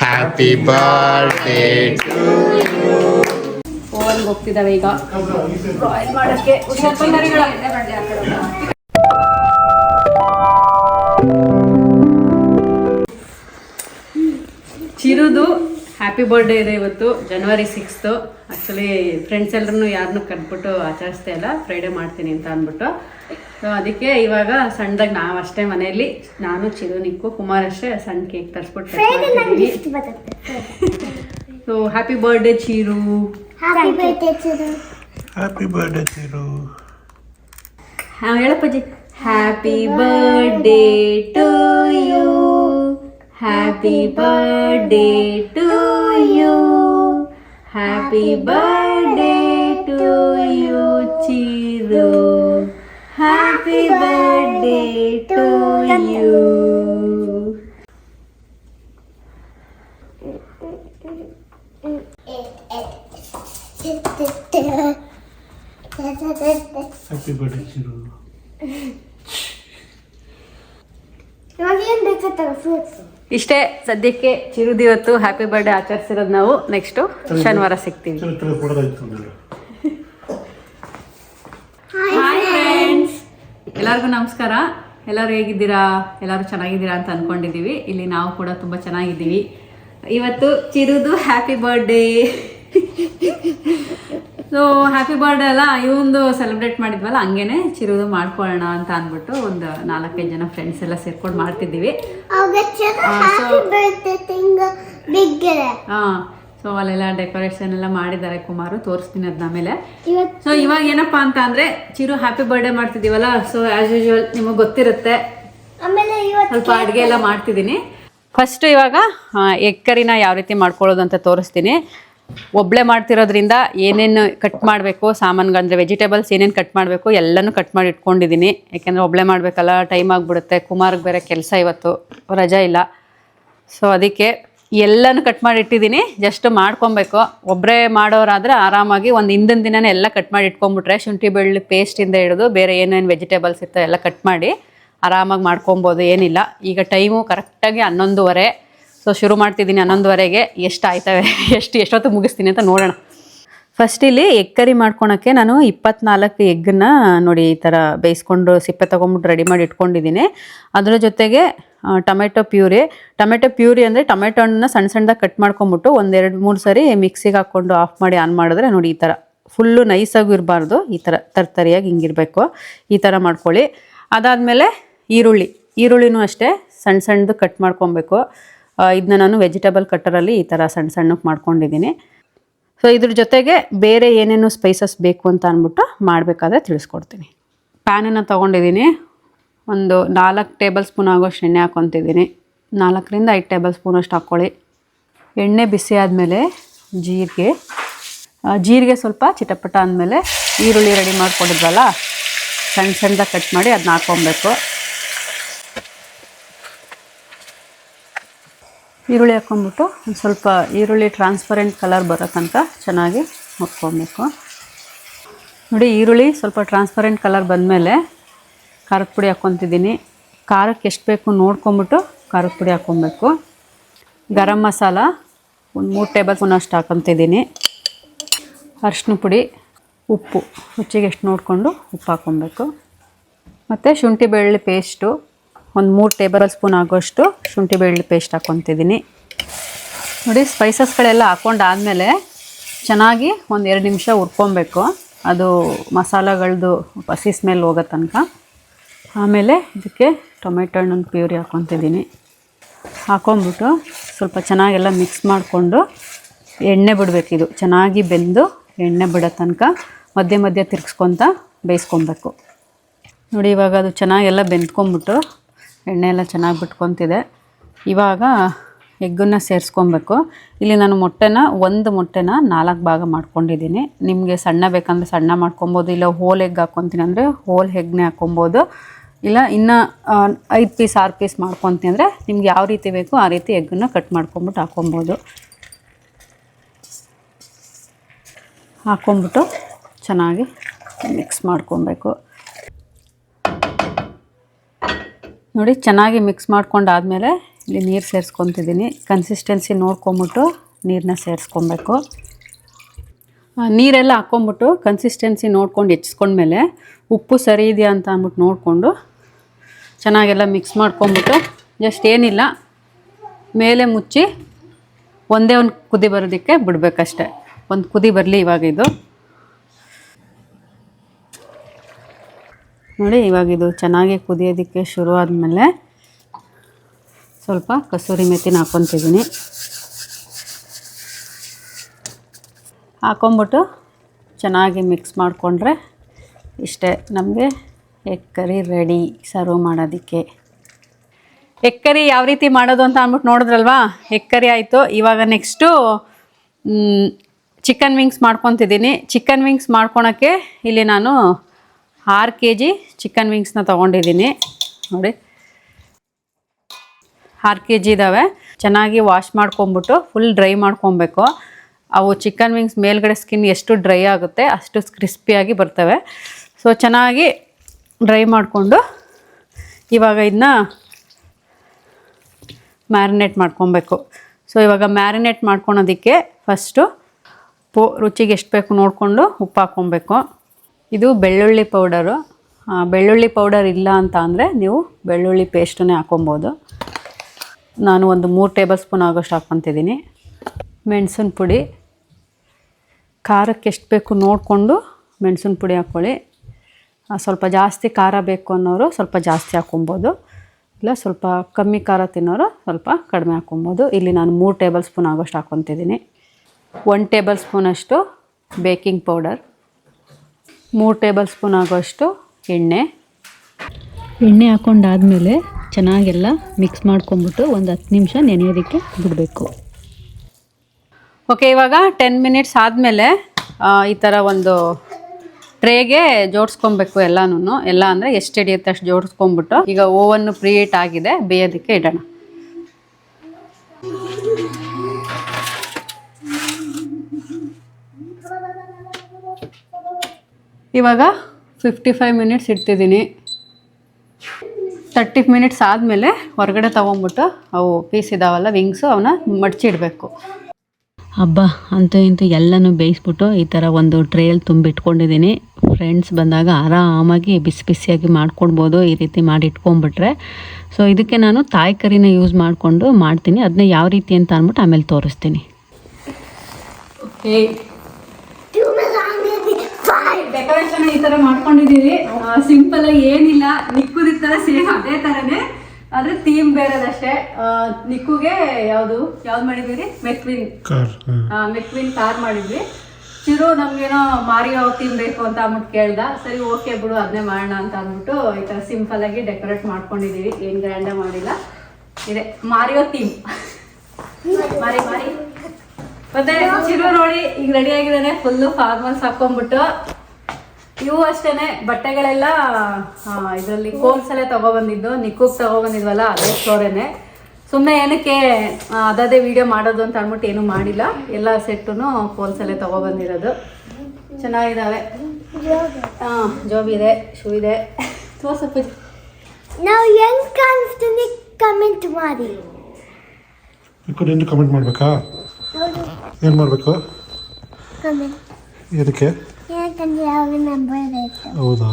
Happy birthday phone ಹೋಗ್ತಿದ್ದಾವೆ ಈಗ. Boil ಚಿರುದು happy birthday ಇದೆ ಇವತ್ತು ಜನವರಿ ಸಿಕ್ಸ್ತು ಆ್ಯಕ್ಚುಲಿ ಫ್ರೆಂಡ್ಸ್ ಎಲ್ಲರೂ ಯಾರನ್ನೂ ಕರೆದ್ಬಿಟ್ಟು ಆಚರಿಸ್ತಾ ಇಲ್ಲ. ಫ್ರೈಡೇ ಮಾಡ್ತೀನಿ ಅಂತ ಅಂದ್ಬಿಟ್ಟು. ಅದಕ್ಕೆ ಇವಾಗ ಸಣ್ಣದಾಗ ನಾವು ಅಷ್ಟೇ ಮನೆಯಲ್ಲಿ ನಾನು ಚಿರು ನಿಕ್ಕು ಕುಮಾರ್ ಅಷ್ಟೇ ಸಣ್ಣ cake ತರಿಸ್ಬಿಟ್ಟು so happy birthday Chiru. Happy birthday Chiru. Happy birthday Chiru. ಹಾ ಹೇಳಪ್ಪಾಜಿ happy birthday to you happy birthday to you happy birthday to you Chiru happy birthday to you happy birthday Chiru ಇವಾಗ ಏನ್ ಬೇಕತ್ತಲ್ಲ fruits ಇಷ್ಟೇ ಸದ್ಯಕ್ಕೆ ಚಿರುದು ಇವತ್ತು happy birthday ಆಚರಿಸಿರೋದು ನಾವು. Next ಶನಿವಾರ ಸಿಗ್ತೀವಿ hi friends ಎಲ್ಲರಿಗೂ ನಮಸ್ಕಾರ. ಎಲ್ಲರೂ ಹೇಗಿದ್ದೀರಾ? ಎಲ್ಲರೂ ಚೆನ್ನಾಗಿದ್ದೀರಾ ಅಂತ ಅನ್ಕೊಂಡಿದ್ದೀವಿ. ಇಲ್ಲಿ ನಾವು ಕೂಡ ತುಂಬ ಚೆನ್ನಾಗಿದ್ದೀವಿ. ಇವತ್ತು ಚಿರುದು happy birthday so happy birthday ಅಲ್ಲ ಇವೊಂದು ಸೆಲೆಬ್ರೇಟ್ ಮಾಡಿದ್ವಲ್ಲ ಹಂಗೇನೆ ಚಿರುದು ಮಾಡ್ಕೊಳ್ಳೋಣ ಅಂತ ಅಂದ್ಬಿಟ್ಟು ಒಂದು ನಾಲ್ಕೈದು ಜನ ಫ್ರೆಂಡ್ಸ್ ಎಲ್ಲ ಸೇರ್ಕೊಂಡು ಮಾಡ್ತಿದ್ದೀವಿ. ಹಾಂ ಸೊ ಅಲ್ಲೆಲ್ಲ ಡೆಕೋರೇಷನ್ ಎಲ್ಲ ಮಾಡಿದ್ದಾರೆ ಕುಮಾರು ತೋರಿಸ್ತೀನಿ ಅದನ್ನ ಮೇಲೆ. ಸೊ ಇವಾಗ ಏನಪ್ಪ ಅಂತ ಅಂದ್ರೆ ಚಿರು ಹ್ಯಾಪಿ ಬರ್ಡೇ ಮಾಡ್ತಿದೀವಲ್ಲ ಸೊ ಆಸ್ ಯೂಶುವಲ್ ನಿಮಗೆ ಗೊತ್ತಿರುತ್ತೆ. ಸ್ವಲ್ಪ ಅಡುಗೆ ಎಲ್ಲ ಮಾಡ್ತಿದ್ದೀನಿ. ಫಸ್ಟ್ ಇವಾಗ ಎಗ್ ಕರಿನ ಯಾವ ರೀತಿ ಮಾಡ್ಕೊಳ್ಳೋದು ಅಂತ ತೋರಿಸ್ತೀನಿ. ಒಬ್ಳೆ ಮಾಡ್ತಿರೋದ್ರಿಂದ ಏನೇನು ಕಟ್ ಮಾಡಬೇಕು ಸಾಮಾನುಗಳಂದ್ರೆ ವೆಜಿಟೇಬಲ್ಸ್ ಏನೇನು ಕಟ್ ಮಾಡಬೇಕು ಎಲ್ಲನೂ ಕಟ್ ಮಾಡಿ ಇಟ್ಕೊಂಡಿದ್ದೀನಿ. ಯಾಕೆಂದರೆ ಒಬ್ಳೆ ಮಾಡಬೇಕಲ್ಲ ಟೈಮ್ ಆಗಿಬಿಡುತ್ತೆ. ಕುಮಾರ್ಗೆ ಬೇರೆ ಕೆಲಸ ಇವತ್ತು ರಜಾ ಇಲ್ಲ. ಸೊ ಅದಕ್ಕೆ ಎಲ್ಲನೂ ಕಟ್ ಮಾಡಿ ಇಟ್ಟಿದ್ದೀನಿ ಜಸ್ಟ್ ಮಾಡ್ಕೊಬೇಕು. ಒಬ್ಬರೇ ಮಾಡೋರಾದರೆ ಆರಾಮಾಗಿ ಒಂದು ಹಿಂದಿನ ದಿನನೇ ಎಲ್ಲ ಕಟ್ ಮಾಡಿ ಇಟ್ಕೊಂಡ್ಬಿಟ್ರೆ ಶುಂಠಿ ಬೆಳ್ಳುಳ್ಳಿ ಪೇಸ್ಟಿಂದ ಹಿಡಿದು ಬೇರೆ ಏನೇನು ವೆಜಿಟೇಬಲ್ಸ್ ಇರ್ತವೆ ಎಲ್ಲ ಕಟ್ ಮಾಡಿ ಆರಾಮಾಗಿ ಮಾಡ್ಕೊಬೋದು. ಏನಿಲ್ಲ. ಈಗ ಟೈಮು ಕರೆಕ್ಟಾಗಿ ಹನ್ನೊಂದುವರೆ. ಸೊ ಶುರು ಮಾಡ್ತಿದ್ದೀನಿ ಹನ್ನೊಂದುವರೆಗೆ. ಎಷ್ಟು ಆಯ್ತವೆ? ಎಷ್ಟು, ಎಷ್ಟೊತ್ತು ಮುಗಿಸ್ತೀನಿ ಅಂತ ನೋಡೋಣ. ಫಸ್ಟ್ ಇಲ್ಲಿ ಎಗ್ ಕರಿ ಮಾಡ್ಕೊಳಕ್ಕೆ ನಾನು ಇಪ್ಪತ್ನಾಲ್ಕು ಎಗ್ಗನ್ನ ನೋಡಿ ಈ ಥರ ಬೇಯಿಸ್ಕೊಂಡು ಸಿಪ್ಪೆ ತೊಗೊಂಬಿಟ್ಟು ರೆಡಿ ಮಾಡಿ ಇಟ್ಕೊಂಡಿದ್ದೀನಿ. ಅದರ ಜೊತೆಗೆ ಟೊಮೆಟೊ ಪ್ಯೂರಿ. ಟೊಮೆಟೊ ಪ್ಯೂರಿ ಅಂದರೆ ಟೊಮೆಟೊ ಹಣ್ಣನ್ನ ಸಣ್ಣ ಸಣ್ಣದಾಗ ಕಟ್ ಮಾಡ್ಕೊಂಬಿಟ್ಟು ಒಂದೆರಡು, ಮೂರು ಸರಿ ಮಿಕ್ಸಿಗೆ ಹಾಕ್ಕೊಂಡು ಆಫ್ ಮಾಡಿ ಆನ್ ಮಾಡಿದ್ರೆ ನೋಡಿ ಈ ಥರ. ಫುಲ್ಲು ನೈಸಾಗೂ ಇರಬಾರ್ದು. ಈ ಥರ ತರ್ತರಿಯಾಗಿ ಹಿಂಗಿರಬೇಕು. ಈ ಥರ ಮಾಡ್ಕೊಳ್ಳಿ. ಅದಾದಮೇಲೆ ಈರುಳ್ಳಿ. ಈರುಳ್ಳಿನೂ ಅಷ್ಟೇ ಸಣ್ಣ ಸಣ್ಣದು ಕಟ್ ಮಾಡ್ಕೊಬೇಕು. ಇದನ್ನ ನಾನು ವೆಜಿಟೇಬಲ್ ಕಟ್ಟರಲ್ಲಿ ಈ ಥರ ಸಣ್ಣ ಸಣ್ಣಕ್ಕೆ ಮಾಡ್ಕೊಂಡಿದ್ದೀನಿ. ಸೊ ಇದ್ರ ಜೊತೆಗೆ ಬೇರೆ ಏನೇನು ಸ್ಪೈಸಸ್ ಬೇಕು ಅಂತ ಅಂದ್ಬಿಟ್ಟು ಮಾಡಬೇಕಾದ್ರೆ ತಿಳಿಸ್ಕೊಡ್ತೀನಿ. ಪ್ಯಾನನ್ನು ತೊಗೊಂಡಿದ್ದೀನಿ. ಒಂದು ನಾಲ್ಕು ಟೇಬಲ್ ಸ್ಪೂನ್ ಆಗೋಷ್ಟು ಎಣ್ಣೆ ಹಾಕ್ಕೊತಿದ್ದೀನಿ ನಾಲ್ಕರಿಂದ ಐದು ಟೇಬಲ್ ಸ್ಪೂನ್ ಅಷ್ಟು ಹಾಕ್ಕೊಳ್ಳಿ ಎಣ್ಣೆ ಬಿಸಿ ಆದಮೇಲೆ ಜೀರಿಗೆ. ಜೀರಿಗೆ ಸ್ವಲ್ಪ ಚಿಟಪಟ ಅಂದಮೇಲೆ ಈರುಳ್ಳಿ ರೆಡಿ ಮಾಡ್ಕೊಂಡಿದ್ವಲ್ಲ, ಸಣ್ಣ ಸಣ್ಣದಾಗ ಕಟ್ ಮಾಡಿ ಅದನ್ನ ಹಾಕ್ಕೊಬೇಕು ಈರುಳ್ಳಿ ಹಾಕ್ಕೊಂಬಿಟ್ಟು ಒಂದು ಸ್ವಲ್ಪ ಈರುಳ್ಳಿ ಟ್ರಾನ್ಸ್ಪರೆಂಟ್ ಕಲರ್ ಬರೋ ತನಕ ಚೆನ್ನಾಗಿ ಮುಟ್ಕೊಬೇಕು ನೋಡಿ ಈರುಳ್ಳಿ ಸ್ವಲ್ಪ ಟ್ರಾನ್ಸ್ಪರೆಂಟ್ ಕಲರ್ ಬಂದಮೇಲೆ ಖಾರದ ಪುಡಿ ಹಾಕ್ಕೊತಿದ್ದೀನಿ. ಖಾರಕ್ಕೆ ಎಷ್ಟು ಬೇಕು ನೋಡ್ಕೊಂಬಿಟ್ಟು ಖಾರದ ಪುಡಿ ಹಾಕ್ಕೊಬೇಕು. ಗರಂ ಮಸಾಲ ಒಂದು ಮೂರು ಟೇಬಲ್ ಸ್ಪೂನ್ ಅಷ್ಟು ಹಾಕೊತಿದ್ದೀನಿ ಅರಿಶಿನ ಪುಡಿ, ಉಪ್ಪು, ರುಚಿಗೆ ಎಷ್ಟು ನೋಡಿಕೊಂಡು ಉಪ್ಪು ಹಾಕ್ಕೊಬೇಕು. ಮತ್ತು ಶುಂಠಿ ಬೆಳ್ಳುಳ್ಳಿ ಪೇಸ್ಟು, ಒಂದು ಮೂರು ಟೇಬಲ್ ಸ್ಪೂನ್ ಆಗೋಷ್ಟು ಶುಂಠಿ ಬೆಳ್ಳುಳ್ಳಿ ಪೇಸ್ಟ್ ಹಾಕ್ಕೊತಿದ್ದೀನಿ. ನೋಡಿ, ಸ್ಪೈಸಸ್ಗಳೆಲ್ಲ ಹಾಕ್ಕೊಂಡಾದಮೇಲೆ ಚೆನ್ನಾಗಿ ಒಂದು ಎರಡು ನಿಮಿಷ ಹುರ್ಕೊಬೇಕು. ಅದು ಮಸಾಲಗಳದ್ದು ಹಸಿ ಸ್ಮೆಲ್ ಹೋಗೋ ತನಕ. ಆಮೇಲೆ ಇದಕ್ಕೆ ಟೊಮೆಟೊ ಹಣ್ಣನ್ನು ಪ್ಯೂರಿ ಹಾಕ್ಕೊತಿದ್ದೀನಿ. ಹಾಕ್ಕೊಂಬಿಟ್ಟು ಸ್ವಲ್ಪ ಚೆನ್ನಾಗೆಲ್ಲ ಮಿಕ್ಸ್ ಮಾಡಿಕೊಂಡು ಎಣ್ಣೆ ಬಿಡಬೇಕಿದು ಚೆನ್ನಾಗಿ ಬೆಂದು ಎಣ್ಣೆ ಬಿಡೋ ತನಕ ಮಧ್ಯೆ ಮಧ್ಯೆ ತಿರ್ಗಿಸ್ಕೊತ ಬೇಯಿಸ್ಕೊಬೇಕು. ನೋಡಿ ಇವಾಗ ಅದು ಚೆನ್ನಾಗೆಲ್ಲ ಬೆಂದ್ಕೊಂಬಿಟ್ಟು ಎಣ್ಣೆ ಎಲ್ಲ ಚೆನ್ನಾಗಿ ಬಿಟ್ಕೊತಿದೆ. ಇವಾಗ ಎಗ್ಗನ್ನು ಸೇರಿಸ್ಕೊಬೇಕು. ಇಲ್ಲಿ ನಾನು ಮೊಟ್ಟೆನ, ಒಂದು ಮೊಟ್ಟೆನ ನಾಲ್ಕು ಭಾಗ ಮಾಡ್ಕೊಂಡಿದ್ದೀನಿ. ನಿಮಗೆ ಸಣ್ಣ ಬೇಕಂದರೆ ಸಣ್ಣ ಮಾಡ್ಕೊಬೋದು, ಇಲ್ಲ ಹೋಲ್ ಎಗ್ ಹಾಕ್ಕೊತೀನಿ ಅಂದರೆ ಹೋಲ್ ಎಗ್ನೇ ಹಾಕ್ಕೊಬೋದು. ಇಲ್ಲ, ಇನ್ನು ಐದು ಪೀಸ್ ಆರು ಪೀಸ್ ಮಾಡ್ಕೊತೀನಿ ಅಂದರೆ ನಿಮ್ಗೆ ಯಾವ ರೀತಿ ಬೇಕು ಆ ರೀತಿ ಎಗ್ಗನ್ನು ಕಟ್ ಮಾಡ್ಕೊಂಬಿಟ್ಟು ಹಾಕ್ಕೊಬೋದು ಹಾಕ್ಕೊಂಬಿಟ್ಟು ಚೆನ್ನಾಗಿ ಮಿಕ್ಸ್ ಮಾಡ್ಕೊಬೇಕು. ನೋಡಿ, ಚೆನ್ನಾಗಿ ಮಿಕ್ಸ್ ಮಾಡ್ಕೊಂಡಾದಮೇಲೆ ಇಲ್ಲಿ ನೀರು ಸೇರಿಸ್ಕೊತಿದ್ದೀನಿ. ಕನ್ಸಿಸ್ಟೆನ್ಸಿ ನೋಡ್ಕೊಂಬಿಟ್ಟು ನೀರನ್ನ ಸೇರಿಸ್ಕೊಬೇಕು. ನೀರೆಲ್ಲ ಹಾಕ್ಕೊಂಬಿಟ್ಟು ಕನ್ಸಿಸ್ಟೆನ್ಸಿ ನೋಡ್ಕೊಂಡು ಹೆಚ್ಚಿಸ್ಕೊಂಡ್ಮೇಲೆ ಉಪ್ಪು ಸರಿ ಇದೆಯಾ ಅಂತ ಅಂದ್ಬಿಟ್ಟು ನೋಡಿಕೊಂಡು ಚೆನ್ನಾಗೆಲ್ಲ ಮಿಕ್ಸ್ ಮಾಡ್ಕೊಂಬಿಟ್ಟು ಜಸ್ಟ್ ಏನಿಲ್ಲ, ಮೇಲೆ ಮುಚ್ಚಿ ಒಂದೇ ಒಂದು ಕುದಿ ಬರೋದಕ್ಕೆ ಬಿಡಬೇಕಷ್ಟೆ. ಒಂದು ಕುದಿ ಬರಲಿ ಇವಾಗ ಇದು. ನೋಡಿ ಇವಾಗ ಇದು ಚೆನ್ನಾಗಿ ಕುದಿಯೋದಕ್ಕೆ ಶುರು ಆದಮೇಲೆ ಸ್ವಲ್ಪ ಕಸೂರಿ ಮೆತ್ತಿನ ಹಾಕ್ಕೊತಿದ್ದೀನಿ ಹಾಕ್ಕೊಂಬಿಟ್ಟು ಚೆನ್ನಾಗಿ ಮಿಕ್ಸ್ ಮಾಡಿಕೊಂಡ್ರೆ ಇಷ್ಟೇ ನಮಗೆ. ಎಗ್ ಕರಿ ರೆಡಿ ಸರ್ವ್ ಮಾಡೋದಕ್ಕೆ. ಎಕ್ಕರಿ ಯಾವ ರೀತಿ ಮಾಡೋದು ಅಂತ ಅಂದ್ಬಿಟ್ಟು ನೋಡಿದ್ರಲ್ವಾ? ಎಕ್ಕರಿ ಆಯಿತು. ಇವಾಗ ನೆಕ್ಸ್ಟು ಚಿಕನ್ ವಿಂಗ್ಸ್ ಮಾಡ್ಕೊತಿದ್ದೀನಿ. ಚಿಕನ್ ವಿಂಗ್ಸ್ ಮಾಡ್ಕೊಳಕ್ಕೆ ಇಲ್ಲಿ ನಾನು ಆರು ಕೆ ಜಿ ಚಿಕನ್ ವಿಂಗ್ಸ್ನ ತೊಗೊಂಡಿದ್ದೀನಿ. ನೋಡಿ. ಆರು ಕೆ ಜಿ ಇದ್ದಾವೆ ಚೆನ್ನಾಗಿ ವಾಶ್ ಮಾಡ್ಕೊಂಬಿಟ್ಟು ಫುಲ್ ಡ್ರೈ ಮಾಡ್ಕೊಬೇಕು. ಅವು ಚಿಕನ್ ವಿಂಗ್ಸ್ ಮೇಲ್ಗಡೆ ಸ್ಕಿನ್ ಎಷ್ಟು ಡ್ರೈ ಆಗುತ್ತೆ ಅಷ್ಟು ಕ್ರಿಸ್ಪಿಯಾಗಿ ಬರ್ತವೆ. ಸೊ ಚೆನ್ನಾಗಿ ಡ್ರೈ ಮಾಡಿಕೊಂಡು ಇವಾಗ ಇದನ್ನ ಮ್ಯಾರಿನೇಟ್ ಮಾಡ್ಕೊಬೇಕು. ಸೊ ಇವಾಗ ಮ್ಯಾರಿನೇಟ್ ಮಾಡ್ಕೊಳೋದಕ್ಕೆ ಫಸ್ಟು ಪೋ, ರುಚಿಗೆ ಎಷ್ಟು ಬೇಕು ನೋಡಿಕೊಂಡು ಉಪ್ಪು ಹಾಕ್ಕೊಬೇಕು ಇದು ಬೆಳ್ಳುಳ್ಳಿ ಪೌಡರು. ಬೆಳ್ಳುಳ್ಳಿ ಪೌಡರ್ ಇಲ್ಲ ಅಂತ ಅಂದರೆ ನೀವು ಬೆಳ್ಳುಳ್ಳಿ ಪೇಸ್ಟನ್ನೇ ಹಾಕೊಬೋದು. ನಾನು ಒಂದು ಮೂರು ಟೇಬಲ್ ಸ್ಪೂನ್ ಆಗೋಷ್ಟು ಹಾಕ್ಕೊತಿದ್ದೀನಿ. ಮೆಣಸಿನ ಪುಡಿ ಖಾರಕ್ಕೆ ಎಷ್ಟು ಬೇಕು ನೋಡಿಕೊಂಡು ಮೆಣಸಿನ ಪುಡಿ ಹಾಕ್ಕೊಳ್ಳಿ ಸ್ವಲ್ಪ ಜಾಸ್ತಿ ಖಾರ ಬೇಕು ಅನ್ನೋರು ಸ್ವಲ್ಪ ಜಾಸ್ತಿ ಹಾಕೊಬೋದು ಇಲ್ಲ, ಸ್ವಲ್ಪ ಕಮ್ಮಿ ಖಾರ ತಿನ್ನೋರು ಸ್ವಲ್ಪ ಕಡಿಮೆ ಹಾಕ್ಕೊಬೋದು. ಇಲ್ಲಿ ನಾನು ಮೂರು ಟೇಬಲ್ ಸ್ಪೂನ್ ಆಗೋಷ್ಟು ಹಾಕ್ಕೊತಿದ್ದೀನಿ. ಒನ್ ಟೇಬಲ್ ಸ್ಪೂನಷ್ಟು ಬೇಕಿಂಗ್ ಪೌಡರ್. ಮೂರು ಟೇಬಲ್ ಸ್ಪೂನ್ ಆಗೋಷ್ಟು ಎಣ್ಣೆ. ಎಣ್ಣೆ ಹಾಕ್ಕೊಂಡಾದಮೇಲೆ ಚೆನ್ನಾಗೆಲ್ಲ ಮಿಕ್ಸ್ ಮಾಡ್ಕೊಂಬಿಟ್ಟು ಒಂದು ಹತ್ತು ನಿಮಿಷ ನೆನೆಯೋದಕ್ಕೆ ಬಿಡಬೇಕು. ಓಕೆ, ಇವಾಗ ಟೆನ್ ಮಿನಿಟ್ಸ್ ಆದಮೇಲೆ ಈ ಥರ ಒಂದು ಟ್ರೇಗೆ ಜೋಡಿಸ್ಕೊಬೇಕು ಎಲ್ಲಾನು ಎಲ್ಲ ಅಂದರೆ ಎಷ್ಟು ಹಿಡಿಯುತ್ತೆ ಅಷ್ಟು ಜೋಡಿಸ್ಕೊಂಬಿಟ್ಟು ಈಗ ಓವನ್ನು ಪ್ರಿಯೇಟ್ ಆಗಿದೆ, ಬೇಯೋದಕ್ಕೆ ಇಡೋಣ. ಇವಾಗ ಫಿಫ್ಟಿ ಫೈವ್ ಮಿನಿಟ್ಸ್ ಇಡ್ತಿದ್ದೀನಿ. ತರ್ಟಿ ಮಿನಿಟ್ಸ್ ಆದಮೇಲೆ ಹೊರಗಡೆ ತೊಗೊಂಬಿಟ್ಟು ಅವು ಪೀಸ್ ಇದಾವಲ್ಲ ವಿಂಗ್ಸು ಅವನ್ನ ಮಡಚಿಡಬೇಕು. ಹಬ್ಬ ಅಂತೂ ಇಂತೂ ಎಲ್ಲನೂ ಬೇಯಿಸ್ಬಿಟ್ಟು ಈ ಥರ ಒಂದು ಟ್ರೇಲ್ ತುಂಬಿಟ್ಕೊಂಡಿದ್ದೀನಿ. ಫ್ರೆಂಡ್ಸ್ ಬಂದಾಗ ಆರಾಮಾಗಿ ಬಿಸಿ ಬಿಸಿಯಾಗಿ ಮಾಡ್ಕೊಳ್ಬೋದು ಈ ರೀತಿ ಮಾಡಿ ಇಟ್ಕೊಂಡ್ಬಿಟ್ರೆ ಸೊ ಇದಕ್ಕೆ ನಾನು ತಾಯಿ ಕರಿನ ಯೂಸ್ ಮಾಡಿಕೊಂಡು ಮಾಡ್ತೀನಿ. ಅದನ್ನ ಯಾವ ರೀತಿ ಅಂತ ಅಂದ್ಬಿಟ್ಟು ಆಮೇಲೆ ತೋರಿಸ್ತೀನಿ. ಡೆಕೋರೇಷನ್ ಈ ಥರ ಮಾಡ್ಕೊಂಡಿದ್ದೀರಿ. ಸಿಂಪಲ್ ಏನಿಲ್ಲ. ನಿಕ್ಕುದ ತರ ಸೇಮ್ ಅದೇ ತರನೇ ಆದ್ರೆ ಥೀಮ್ ಬೇರೆದಷ್ಟೇ. ನಿಕ್ಕುಗೆ ಯಾವುದು? ಯಾವ್ದು ಮಾಡಿದ್ವಿ ಮೆಕ್ವಿನ್. ಕಾರ್ ಮೆಕ್ವಿನ್ ಕಾರ್ ಮಾಡಿದ್ವಿ. ಚಿರು ನಮ್ಗೇನೋ ಮಾರಿಯೋ ಥೀಮ್ ಬೇಕು ಅಂತ ಅಂದ್ಬಿಟ್ಟು ಕೇಳ್ದ. ಸರಿ ಓಕೆ ಬಿಡು ಅದನ್ನೇ ಮಾಡೋಣ ಅಂತ ಅಂದ್ಬಿಟ್ಟು ಈ ತರ ಸಿಂಪಲ್ ಆಗಿ ಡೆಕೋರೇಟ್ ಮಾಡ್ಕೊಂಡಿದೀವಿ. ಏನ್ ಗ್ರ್ಯಾಂಡ ಮಾಡಿಲ್ಲ. ಇದೆ ಮಾರಿಯೋ ಥೀಮ್ ಮಾರಿ ಮಾರಿ. ಮತ್ತೆ ಚಿರು ನೋಡಿ ಈಗ ರೆಡಿ ಆಗಿದ್ದಾನೆ ಫುಲ್ಲು ಫಾರ್ಮಲ್ಸ್ ಹಾಕೊಂಡ್ಬಿಟ್ಟು ಇವು ಅಷ್ಟೇನೆ ಬಟ್ಟೆಗಳೆಲ್ಲ ಇದರಲ್ಲಿ ಕೋಲ್ಸ್ ಎಲ್ಲ ತಗೊಬಂದಿದ್ದು ನಿಕ್ಕೂಕ್ ತಗೊಬಂದಿದ್ವಲ್ಲ ಅದೇ ಸ್ಟೋರೇನೆ ಸುಮ್ಮನೆ ಏನಕ್ಕೆ ಅದೇ ಅದದೇ ವಿಡಿಯೋ ಮಾಡೋದು ಅಂತ ಅಂದ್ಬಿಟ್ಟು ಏನೂ ಮಾಡಿಲ್ಲ. ಎಲ್ಲ ಸೆಟ್ಟುನು ಕೋಲ್ಸ್ ಅಲ್ಲೇ ತಗೊಬಂದಿರೋದು. ಚೆನ್ನಾಗಿದ್ದಾವೆ ಹಾಂ ಜೋಬ್ ಇದೆ ಶೂ ಇದೆ. ತೋರ್ಸಪ್ಪ ನಾವು ಹೆಂಗ್ ಕಾಣಿಸ್ತೀನಿ ಕಮೆಂಟ್ ಮಾಡಿ. ಕಮೆಂಟ್ ಮಾಡಬೇಕಾ? ಏನು ಮಾಡಬೇಕು? ಕಮೆಂಟ್ ಇದಕ್ಕೆ ಹೌದಾ.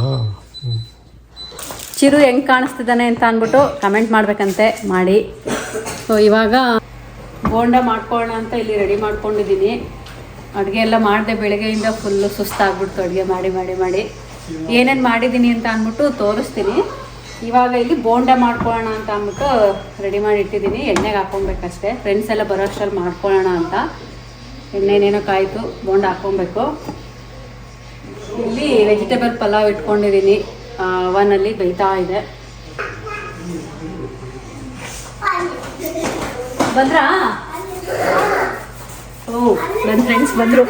ಚಿರು ಹೆಂಗ್ ಕಾಣಿಸ್ತಿದ್ದಾನೆ ಅಂತ ಅಂದ್ಬಿಟ್ಟು ಕಮೆಂಟ್ ಮಾಡ್ಬೇಕಂತೆ ಮಾಡಿ. ಸೊ ಇವಾಗ ಬೋಂಡ ಮಾಡ್ಕೊಳ್ಳೋಣ ಅಂತ ಇಲ್ಲಿ ರೆಡಿ ಮಾಡ್ಕೊಂಡಿದ್ದೀನಿ. ಅಡುಗೆ ಎಲ್ಲ ಮಾಡಿದೆ ಬೆಳಗ್ಗೆಯಿಂದ ಫುಲ್ಲು ಸುಸ್ತಾಗ್ಬಿಡ್ತು ಅಡುಗೆ ಮಾಡಿ ಮಾಡಿ ಮಾಡಿ. ಏನೇನು ಮಾಡಿದ್ದೀನಿ ಅಂತ ಅಂದ್ಬಿಟ್ಟು ತೋರಿಸ್ತೀನಿ. ಇವಾಗ ಇಲ್ಲಿ ಬೋಂಡ ಮಾಡ್ಕೊಳ್ಳೋಣ ಅಂತ ಅಂದ್ಬಿಟ್ಟು ರೆಡಿ ಮಾಡಿ ಇಟ್ಟಿದ್ದೀನಿ. ಎಣ್ಣೆಗೆ ಹಾಕ್ಕೊಬೇಕಷ್ಟೇ. ಫ್ರೆಂಡ್ಸ್ ಎಲ್ಲ ಬರೋ ಅಷ್ಟರಲ್ಲಿ ಮಾಡ್ಕೊಳ್ಳೋಣ ಅಂತ. ಎಣ್ಣೆನೇನೋ ಕಾಯ್ತು, ಬೋಂಡ ಹಾಕ್ಕೊಬೇಕು. ಇಲ್ಲಿ ವೆಜಿಟೇಬಲ್ ಪಲಾವ್ ಇಟ್ಕೊಂಡಿದ್ದೀನಿ. ಅವನಲ್ಲಿ ಬೈತಾ ಇದೆ. ಬಂದ್ರಾ? ಓ ನನ್ನ ಫ್ರೆಂಡ್ಸ್ ಬಂದರು.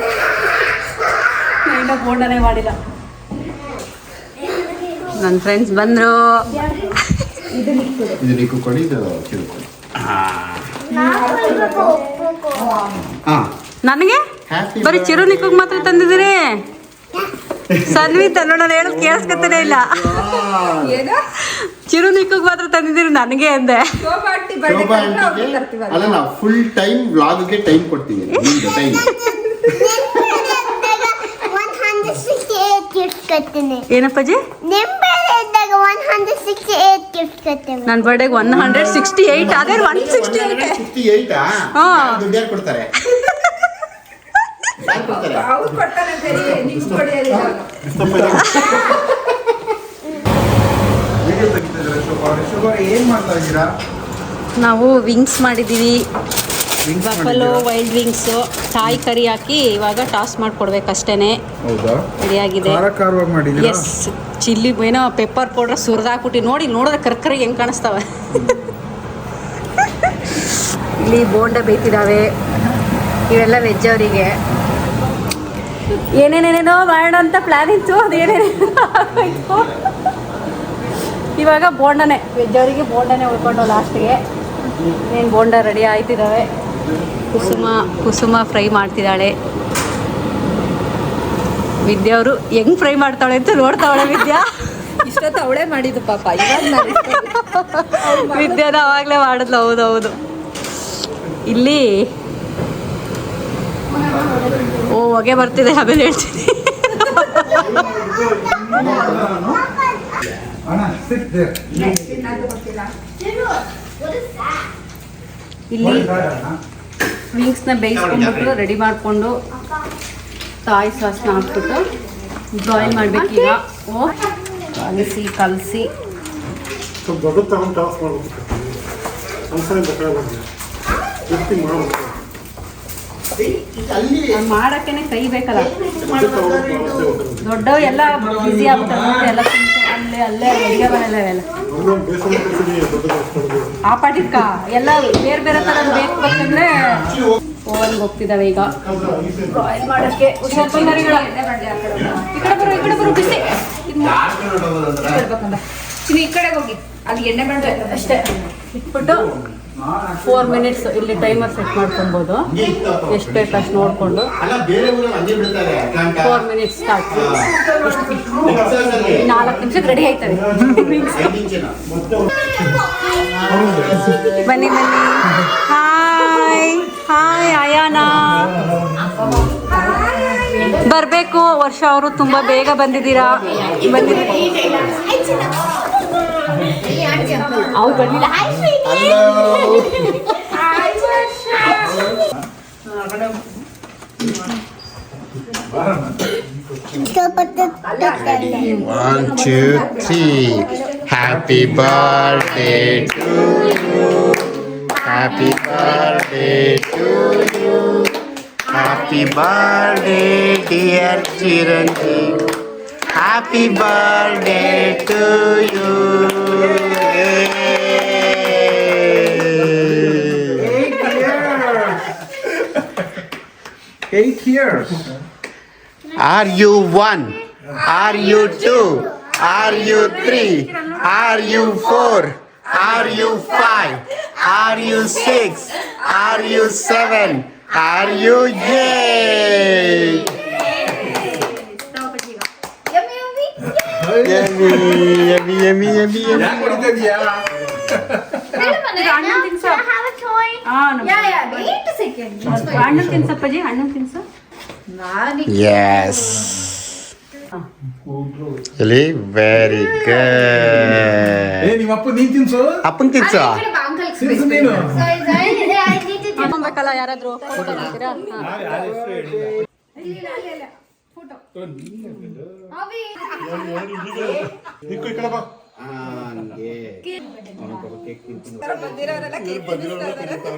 ಇನ್ನೂ ಬೋಂಡನೇ ಮಾಡಿಲ್ಲ. ನನ್ನ ಫ್ರೆಂಡ್ಸ್ ಬಂದರು. ನನಗೆ? ಬರೀ ಚಿರು ನಿಕ್ಕಗೆ ಮಾತ್ರ ತಂದಿದ್ದೀರಿ? ಸನ್ವಿತ ನೋಡೋಣ ಹೇಳೋದು ಕೇಳಿಸ್ಕೊತಾನೆ ಇಲ್ಲ. ಚಿರು ನಿಕ್ಕಗ್ ಮಾತ್ರ ತಂದಿದ್ದೀರಿ ನನಗೆ ಅಂದೆ. ಶೋಭಾ ಆಂಟಿಗೆ ಅಲ್ಲ ನಾವು ಫುಲ್ ಟೈಮ್ ವ್ಲಾಗ್ಗೆ ಟೈಮ್ ಕೊಡ್ತೀವಿ ನಿಮ್ದು ಟೈಮ್ ಏನಪ್ಪಾಜಿ? ನನ್ನ ಬರ್ಡೇಗೆ ಒನ್ ಹಂಡ್ರೆಡ್ ಸಿಕ್ಸ್ಟಿ ಏಯ್ಟ್ ಅದೇ ಒನ್ ಸಿಕ್ಸ್ಟಿ ಏಯ್ಟ್ ಸಿಕ್ಸ್ಟಿ ಏಯ್ಟಾ ಹಾ. ಕೊಡ್ತಾರೆ? ಕೊಡ್ತಾರೆ. ಏನ್ ಮಾಡ್ತಾ ಇದ್ದೀರಾ? ನಾವು ವಿಂಗ್ಸ್ ಮಾಡಿದ್ದೀವಿ ಬಫಲೋ ವೈಲ್ಡ್ ವಿಂಗ್ಸು ಕಾಯಿ ಕರಿ ಹಾಕಿ ಇವಾಗ ಟಾಸ್ ಮಾಡಿಕೊಡ್ಬೇಕಷ್ಟೇ ಹೌದಾ? ರೆಡಿಯಾಗಿದೆ. ಎಸ್ ಚಿಲ್ಲಿ ಏನೋ ಪೆಪ್ಪರ್ ಪೌಡ್ರ್ ಸುರಿದಾಕ್ಬಿಟ್ಟು ನೋಡಿ ನೋಡಿದ್ರೆ ಕರ್ಕರಿ ಹೆಂಗ್ ಕಾಣಿಸ್ತಾವ. ಇಲ್ಲಿ ಬೋಂಡ ಬೇಯ್ತಿದ್ದಾವೆ ಇವೆಲ್ಲ ವೆಜ್ ಅವರಿಗೆ. ಏನೇನೇನೇನೋ ಮಾಡೋಣ ಅಂತ ಪ್ಲ್ಯಾನ್ ಇತ್ತು ಅದೇನೇನೇನೋ ಆಗೋಯ್ತು. ಇವಾಗ ಬೋಂಡನೇ. ವೆಜ್ ಅವರಿಗೆ ಬೋಂಡನೇ ಉಳ್ಕೊಂಡು ಲಾಸ್ಟಿಗೆ ಏನು ಬೋಂಡ ರೆಡಿ ಆಯ್ತಿದ್ದಾವೆ ಕುಸುಮ ಕುಸುಮ ಫ್ರೈ ಮಾಡ್ತಿದ್ದಾಳೆ. ವಿದ್ಯಾ ಅವರು ಹೆಂಗ್ ಫ್ರೈ ಮಾಡ್ತಾಳೆ ಅಂತ ನೋಡ್ತಾವಳೆ ವಿದ್ಯಾ? ಇಷ್ಟೊತ್ತು ಅವಳೇ ಮಾಡಿದ್ದು ಪಾಪ ಇವಾಗ ವಿದ್ಯಾನ ಅವಾಗಲೇ ಮಾಡಿದ್ಲು ಹೌದು ಹೌದು ಇಲ್ಲಿ ಓ ಹೊಗೆ ಬರ್ತಿದೆ ಆಮೇಲೆ ಹೇಳ್ತೀನಿ. ಇಲ್ಲಿ ವಿಂಗ್ಸ್ನ ಬೇಯಿಸ್ಕೊಂಡ್ಬಿಟ್ಟು ರೆಡಿ ಮಾಡಿಕೊಂಡು ತಾಯಿ ಸಾಸ್ನ ಹಾಕ್ಬಿಟ್ಟು ಬಾಯ್ಲ್ ಈಗ ಓ ಕಲಸಿ ಕಲಸಿ. ಮಾಡ್ಬೇಕು ಮಾಡಕ್ಕೇನೆ ಕೈ ಬೇಕಲ್ಲ. ದೊಡ್ಡ ದೊಡ್ಡವು ಎಲ್ಲ ಬಿಸಿ ಆಗ್ಬಿಟ್ಟು ಎಲ್ಲ ಅಲ್ಲೇ ಅಲ್ಲೇ ಅಡುಗೆ ಮನೆಯಲ್ಲ ಆ ಪಾಟಿಕ ಎಲ್ಲ ಬೇರೆ ಬೇರೆ ಥರ ಬೇಕು ಬೇಕಂದ್ರೆ ಓವನ್ಗೆ ಹೋಗ್ತಿದ್ದಾವೆ ಈಗ. ಬಾಯ್ಲ್ ಮಾಡೋಕ್ಕೆ ಹುಷಾರ್ ಬಂದರಿಗಳ ಈ ಕಡೆ ಬರು ಈ ಕಡೆ ಬರು ಬಿಸಿ. ಚಿನಿ ಈ ಕಡೆ ಹೋಗಿ. ಅಲ್ಲಿ ಎಣ್ಣೆ ಬಂದ್ರೆ ಅಷ್ಟೇ. ಇಟ್ಬಿಟ್ಟು ಫೋರ್ ಮಿನಿಟ್ಸ್ ಇಲ್ಲಿ ಟೈಮರ್ ಸೆಟ್ ಮಾಡ್ಕೊಬೋದು. ಎಷ್ಟು ಬೇಕು ಅಷ್ಟು ನೋಡಿಕೊಂಡು. ಫೋರ್ ಮಿನಿಟ್ಸ್ ಸ್ಟಾರ್ಟ್ ನಾಲ್ಕು ನಿಮಿಷಕ್ಕೆ ರೆಡಿ ಆಯ್ತದೆ. ಬನ್ನಿ ಬನ್ನಿ. Hi hi Ayana. ಬರಬೇಕು. ವರ್ಷ ಅವರು ತುಂಬ ಬೇಗ ಬಂದಿದ್ದೀರಾ? ಬಂದಿದ್ದೀರಿ? Out Vanilla. Hi. Hello. Hi, Varsha. One, two, three. Happy birthday to you. Happy birthday to you. Happy birthday, dear Chiranjeev. Happy birthday to you. Eight years. Are you one? Are you two? Are you three? Are you four? Are you five? Are you six? Are you seven? Are you eight? Yummy, yummy, yummy, yummy, yummy. ಹಣ್ಣು ತಿನ್ಸಪ್ಪಜಿ ಹಣ್ಣು ತಿನ್ಸು. ನಿಮ್ಮ ಅಪ್ಪ ನೀನ್ ತಿನ್ಸು? ಅಪ್ಪನ್ ತಿನ್ಸ? ಹಾಕೊಬೇಕಲ್ಲ ಯಾರಾದರೂ ನಿಕ್ಕು ಕಡೆ ಬಾ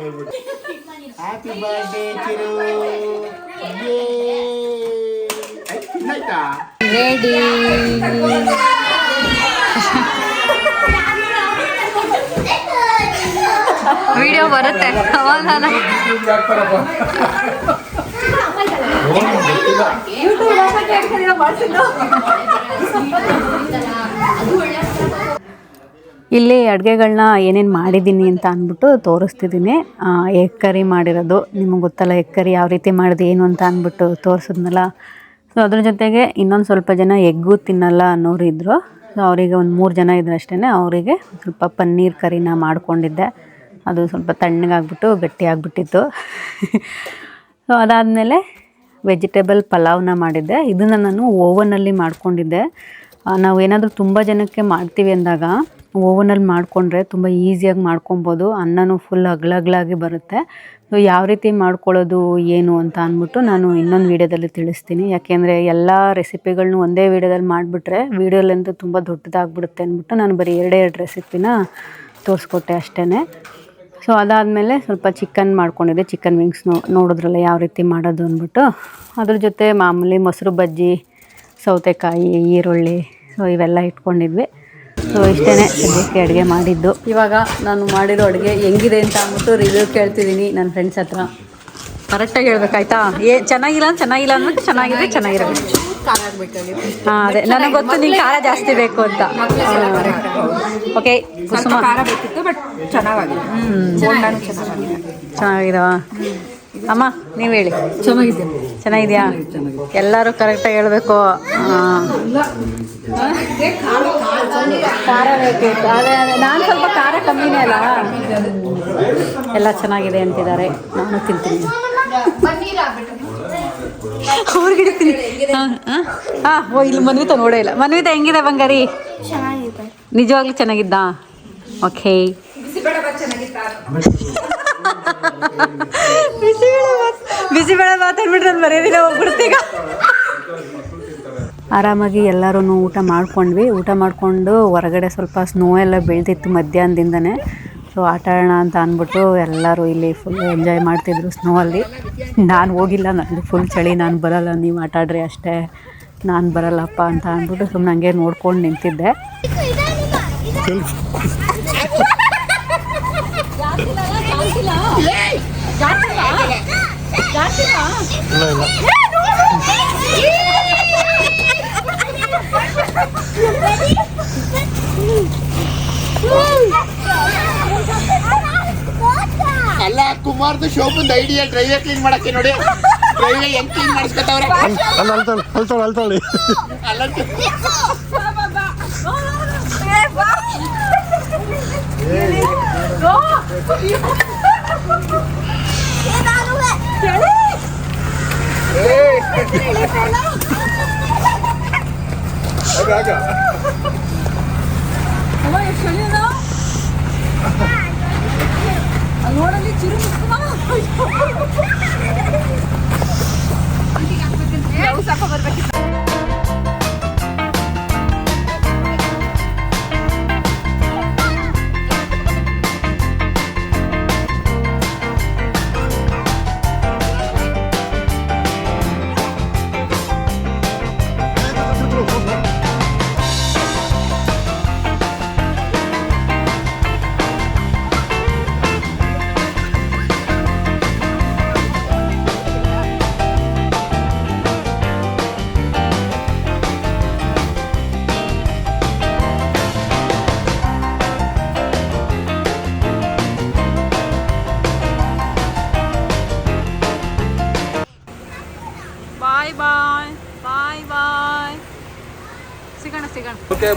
happy birthday Chiru ready video ಬರುತ್ತೆ. ಅವಾಗ ಹಾಕ್ತಾರಪ್ಪ ಇಲ್ಲಿ ಅಡುಗೆಗಳನ್ನ ಏನೇನು ಮಾಡಿದ್ದೀನಿ ಅಂತ ಅಂದ್ಬಿಟ್ಟು ತೋರಿಸ್ತಿದ್ದೀನಿ. ಎಗ್ ಕರಿ ಮಾಡಿರೋದು. ನಿಮಗೆ ಗೊತ್ತಲ್ಲ ಎಗ್ ಕರಿ ಯಾವ ರೀತಿ ಮಾಡಿದೆ, ಏನು ಅಂತ ಅಂದ್ಬಿಟ್ಟು ತೋರಿಸಿದ್ನಲ್ಲ. ಸೊ ಅದ್ರ ಜೊತೆಗೆ ಇನ್ನೊಂದು ಸ್ವಲ್ಪ ಜನ ಎಗ್ಗು ತಿನ್ನಲ್ಲ ಅನ್ನೋರು ಇದ್ದರು ಸೊ ಅವರಿಗೆ ಒಂದು ಮೂರು ಜನ ಇದ್ರು ಅಷ್ಟೇ ಅವರಿಗೆ ಸ್ವಲ್ಪ ಪನ್ನೀರ್ ಕರಿನ ಮಾಡಿಕೊಂಡಿದ್ದೆ. ಅದು ಸ್ವಲ್ಪ ತಣ್ಣಗಾಗ್ಬಿಟ್ಟು ಗಟ್ಟಿಯಾಗ್ಬಿಟ್ಟಿತ್ತು ಸೊ ಅದಾದಮೇಲೆ ವೆಜಿಟೇಬಲ್ ಪಲಾವ್ನ ಮಾಡಿದ್ದೆ. ಇದನ್ನು ನಾನು ಓವನಲ್ಲಿ ಮಾಡ್ಕೊಂಡಿದ್ದೆ. ನಾವು ಏನಾದರೂ ತುಂಬ ಜನಕ್ಕೆ ಮಾಡ್ತೀವಿ ಅಂದಾಗ, ಓವನಲ್ಲಿ ಮಾಡಿಕೊಂಡ್ರೆ ತುಂಬ ಈಸಿಯಾಗಿ ಮಾಡ್ಕೊಬೋದು, ಅನ್ನನೂ ಫುಲ್ ಅಗ್ಲಗ್ಲಾಗಿ ಬರುತ್ತೆ. ಸೊ ಯಾವ ರೀತಿ ಮಾಡ್ಕೊಳ್ಳೋದು ಏನು ಅಂತ ಅಂದ್ಬಿಟ್ಟು ನಾನು ಇನ್ನೊಂದು ವೀಡಿಯೋದಲ್ಲಿ ತಿಳಿಸ್ತೀನಿ. ಯಾಕೆಂದರೆ ಎಲ್ಲ ರೆಸಿಪಿಗಳನ್ನೂ ಒಂದೇ ವೀಡಿಯೋದಲ್ಲಿ ಮಾಡಿಬಿಟ್ರೆ ವೀಡಿಯೋಲಂತೂ ತುಂಬ ದೊಡ್ಡದಾಗ್ಬಿಡುತ್ತೆ ಅಂದ್ಬಿಟ್ಟು ನಾನು ಬರೀ ಎರಡೇ ಎರಡು ರೆಸಿಪಿನ ತೋರಿಸ್ಕೊಟ್ಟೆ ಅಷ್ಟೇ ಸೊ ಅದಾದಮೇಲೆ ಸ್ವಲ್ಪ ಚಿಕನ್ ಮಾಡ್ಕೊಂಡಿದ್ದೆ. ಚಿಕನ್ ವಿಂಗ್ಸ್ ನೋಡಿದ್ರಲ್ಲ ಯಾವ ರೀತಿ ಮಾಡೋದು ಅಂದ್ಬಿಟ್ಟು. ಅದ್ರ ಜೊತೆ ಮಾಮೂಲಿ ಮೊಸರು ಬಜ್ಜಿ, ಸೌತೆಕಾಯಿ, ಈರುಳ್ಳಿ ಸೊ ಇವೆಲ್ಲ ಇಟ್ಕೊಂಡಿದ್ವಿ. ಸೊ ಇಷ್ಟೇ ಸದ್ಯಕ್ಕೆ ಅಡುಗೆ ಮಾಡಿದ್ದು. ಇವಾಗ ನಾನು ಮಾಡಿರೋ ಅಡುಗೆ ಹೆಂಗಿದೆ ಅಂತ ಅಂದ್ಬಿಟ್ಟು ರಿವ್ಯೂ ಕೇಳ್ತಿದ್ದೀನಿ ನನ್ನ ಫ್ರೆಂಡ್ಸ್ ಹತ್ರ. ಕರೆಕ್ಟಾಗಿ ಹೇಳ್ಬೇಕಾಯ್ತಾ? ಏ ಚೆನ್ನಾಗಿಲ್ಲ ಅಂತ ಚೆನ್ನಾಗಿಲ್ಲ ಅಂದ್ಬಿಟ್ಟು ಚೆನ್ನಾಗಿದ್ರೆ ಚೆನ್ನಾಗಿರಬೇಕು. ಹಾಂ ಅದೇ. ನನಗೆ ಗೊತ್ತು ನಿಂಗೆ ಖಾರ ಜಾಸ್ತಿ ಬೇಕು ಅಂತ. ಓಕೆ ಕುಸುಮ. ಚೆನ್ನಾಗಿದೆ ಹ್ಞೂ ಚೆನ್ನಾಗಿದೆ ಚೆನ್ನಾಗಿದಾವ? ಅಮ್ಮ ನೀವು ಹೇಳಿ. ಚೆನ್ನಾಗಿದೆ ಚೆನ್ನಾಗಿದ್ಯಾ? ಎಲ್ಲರೂ ಕರೆಕ್ಟಾಗಿ ಹೇಳಬೇಕು. ಖಾರ ಬೇಕಿತ್ತು ಅದೇ ಅದೇ ನಾನು ಸ್ವಲ್ಪ ಖಾರ ಕಮ್ಮಿನೇ ಅಲ್ಲ. ಎಲ್ಲ ಚೆನ್ನಾಗಿದೆ ಅಂತಿದ್ದಾರೆ. ನಾನು ತಿಂತೀನಿ. ಅವ್ರಿಗೆ ಇಡ್ತೀನಿ ಹಾಂ ಹಾಂ ಓ ಇಲ್ಲಿ ಮನ್ವಿತ ನೋಡೇ ಇಲ್ಲ. ಮನ್ವಿತ ಹೆಂಗಿದೆ ಬಂಗಾರಿ? ಚೆನ್ನಾಗಿದೆ. ನಿಜವಾಗ್ಲೂ ಚೆನ್ನಾಗಿದ್ದಾ? ಓಕೆ ಬಿಸಿಬೇಳೆ ಅಂದ್ಬಿಟ್ರೆ ನಾನು ಹೋಗ್ಬಿಡ್ತೀಗ. ಆರಾಮಾಗಿ ಎಲ್ಲರೂ ಊಟ ಮಾಡ್ಕೊಂಡ್ವಿ. ಊಟ ಮಾಡಿಕೊಂಡು ಹೊರಗಡೆ ಸ್ವಲ್ಪ ಸ್ನೋ ಎಲ್ಲ ಬೆಳೆದಿತ್ತು ಮಧ್ಯಾಹ್ನದಿಂದನೇ. ಸೊ ಆಟ ಆಡೋಣ ಅಂತ ಅಂದ್ಬಿಟ್ಟು ಎಲ್ಲರೂ ಇಲ್ಲಿ ಫುಲ್ ಎಂಜಾಯ್ ಮಾಡ್ತಿದ್ರು ಸ್ನೋ ಅಲ್ಲಿ. ನಾನು ಹೋಗಿಲ್ಲ ನನಗೆ ಫುಲ್ ಚಳಿ ನಾನು ಬರಲ್ಲ ನೀವು ಆಟ ಆಡ್ರಿ ಅಷ್ಟೇ. ನಾನು ಬರಲ್ಲಪ್ಪ ಅಂತ ಅಂದ್ಬಿಟ್ಟು ಸುಮ್ಮನೆ ಹಂಗೆ ನೋಡ್ಕೊಂಡು ನಿಂತಿದ್ದೆ. ಅಲ್ಲ ಕುಮಾರ್ದು ಶೋಭಂದ್ ಐಡಿಯಾ ಡ್ರೈವರ್ ಕ್ಲೀನ್ ಮಾಡಕ್ಕೆ ನೋಡಿ ಡ್ರೈವರ್ ಹೆಂಗ್ ಕ್ಲೀನ್ ಮಾಡಿಸ್ಕೊತಾವ್ರೆ ಅಲ್ಲ ಅಳ್ತಾಳೆ ಅಳ್ತಾಳೆ ಅಳ್ತಾಳೆ ಅಲ್ಲಂತೂ ನೋಡಲ್ಲಿ ಚಿರು ಸ್ವಲ್ಪ ಬರ್ಬೇಕಿತ್ತು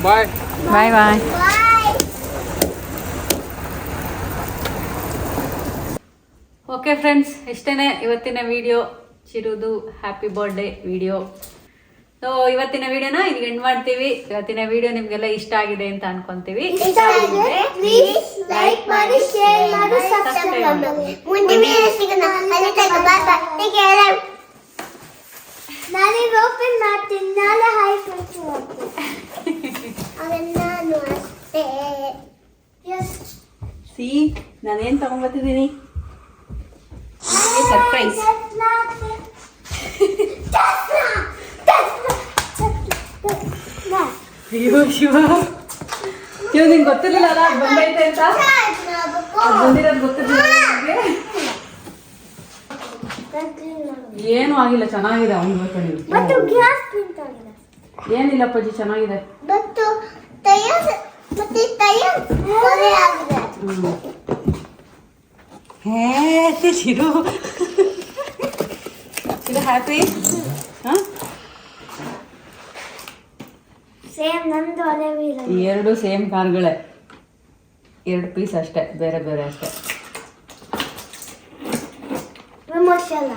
ಬಾಯ್ ಬಾಯ್ ಬಾಯ್ ಓಕೆ ಫ್ರೆಂಡ್ಸ್ ಇಷ್ಟೇ ಇವತ್ತಿನ ವಿಡಿಯೋ ಚಿರುದು ಹ್ಯಾಪಿ ಬರ್ಡೇ ವಿಡಿಯೋ ಸೊ ಇವತ್ತಿನ ವಿಡಿಯೋನ ಇಲ್ಲಿ ಎಂಡ್ ಮಾಡ್ತೀವಿ. ಇವತ್ತಿನ ವಿಡಿಯೋ ನಿಮಗೆಲ್ಲ ಇಷ್ಟ ಆಗಿದೆ ಅಂತ ಅನ್ಕೊಂತೀವಿ. ನಾಳೆ ಓಪನ್ ಮಾಡ್ತೀನಿ. ನಾಳೆ ಹೈ ಫ್ರೆಂಡ್ಸ್ ಮಾಡ್ತೀನಿ. ನಾನು ಅಷ್ಟೇ. ಎಸ್ ಸಿ ನಾನೇನು ತಗೊಂಬತ್ತಿದ್ದೀನಿ? ಸರ್ಪ್ರೈಸ್ ಅಯ್ಯೋ ಶಿವ. ಶಿವ ನಿಂಗೆ ಗೊತ್ತಿರಲಿಲ್ಲ ಅಲ್ಲ? ಅದು ಬಂದೈತೆ ಅಂತ? ಅದು ಬಂದಿರೋದು ಗೊತ್ತಿರಲಿಲ್ಲ ಏನೂ ಆಗಿಲ್ಲ ಚೆನ್ನಾಗಿದೆ. ಅವ್ನು ಏನಿಲ್ಲ ಪಜ್ಜಿ ಚೆನ್ನಾಗಿದೆ. ಮತ್ತು ತಯಾರ್ ಮತ್ತೆ ತಯಾರ್ ಹೇ ಸಿರು ಸಿರು ಹ್ಯಾಪಿ ಹಾಂ? ಸೇಮ್ ನಂದು ಅದೇ ವೀಲ್ ಎರಡು ಸೇಮ್ ಕಾರ್ಗಳೇ. ಎರಡು ಪೀಸ್ ಅಷ್ಟೇ ಬೇರೆ ಬೇರೆ ಅಷ್ಟೇ. ವಿಮರ್ಶೆ ಅಲ್ಲ.